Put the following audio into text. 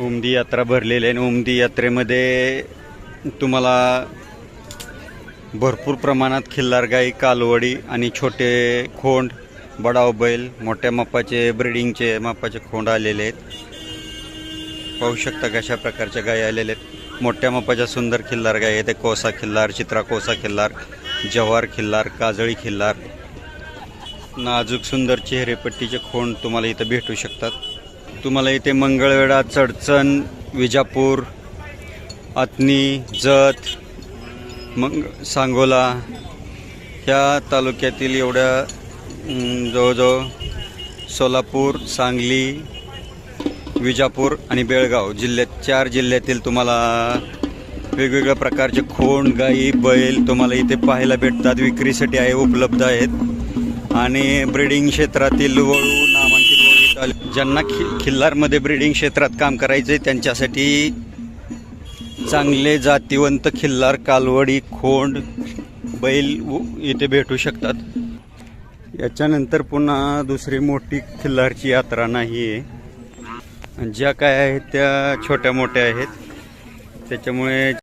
उमदी यात्रा भरलेली आहे आणि उमदी यात्रेमध्ये तुम्हाला भरपूर प्रमाणात खिल्लार गाई कालवडी आणि छोटे खोंड बडाव बैल मोठ्या मापाचे ब्रिडिंगचे मापाचे खोंड आलेले आहेत. पाहू शकता कशा प्रकारच्या गायी आलेल्या आहेत. मोठ्या मापाच्या सुंदर खिल्लार गाई आहेत. कोसा खिल्लार चित्रा कोसा खिल्लार जव्हार खिल्लार काजळी खिल्लार. नाजूक सुंदर चेहरेपट्टीचे खोंड तुम्हाला इथं भेटू शकतात. तुम्हाला इथे मंगळवेढा चडचण विजापूर अतनी जत मग सांगोला ह्या तालुक्यातील एवढ्या जवळजवळ सोलापूर सांगली विजापूर आणि बेळगाव जिल्ह्यात चार जिल्ह्यातील तुम्हाला वेगवेगळ्या प्रकारचे खोंड गाई बैल तुम्हाला इथे पाहायला भेटतात. विक्रीसाठी आहे उपलब्ध आहेत. आणि ब्रिडिंग क्षेत्रातील वळू ज्यांना खि खिल्लारमध्ये ब्रिडिंग क्षेत्रात काम करायचं आहे त्यांच्यासाठी चांगले जातीवंत खिल्लार कालवडी खोंड बैल उ- इथे भेटू शकतात. याच्यानंतर पुन्हा दुसरी मोठी खिल्लारची यात्रा नाही आहे ज्या काय आहेत त्या छोट्या मोठ्या आहेत. त्याच्यामुळे